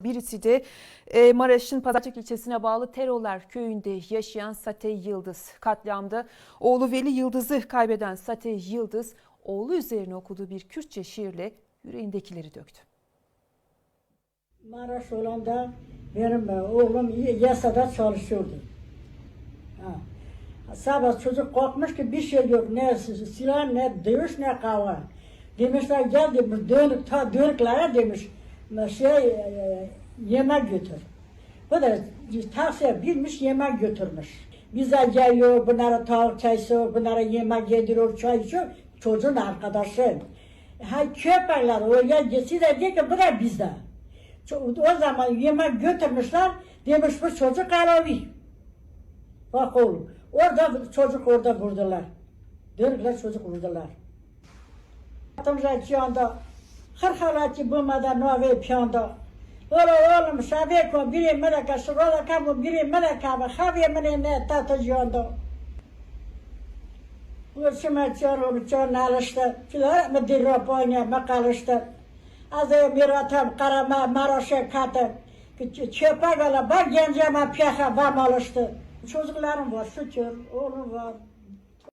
Birisi de e, Maraş'ın Pazarcık ilçesine bağlı Terolar köyünde yaşayan Satey Yıldız. Katliamda oğlu Veli Yıldız'ı kaybeden Satey Yıldız, oğlu üzerine okuduğu bir Kürtçe şiirle yüreğindekileri döktü. Maraş olanda benim e, oğlum yasada çalışıyordu. Ha. Sabah çocuk korkmuş ki bir şey yok. Ne silah, ne dövüş, ne kavga. Demişler gel demiş, dönük, ta dönüklere demiş, şey, e, yemek götür. Bu da tavsiye bilmiş yemek götürmüş. Bize geliyor, bunlara tavuk çaysı, bunlara yemek yediriyor, çay içiyor. Çocuğun arkadaşı. Ha, köpekler oraya geçiyor de diyor ki bu da bizde. O zaman yemek götürmüşler, demiş bu çocuk Alevi. Bak oğlum, orada çocuk orada vurdular. Dönükler çocuk vurdular. Atımıza çiyanda, hırhalatçı bulmadan nove piyanda. Ola oğlum şabe ko biri meleka şurada kamu biri meleka ve haviye mene ne tatı ciyanda. Bu şime çorum çon alıştı. Filar mı dirro poyne makalıştı. Az miratam karama maroşe katı. Çöpe gala bak genceme piyaha vam alıştı. Çocuklarım var şükür, oğlum var.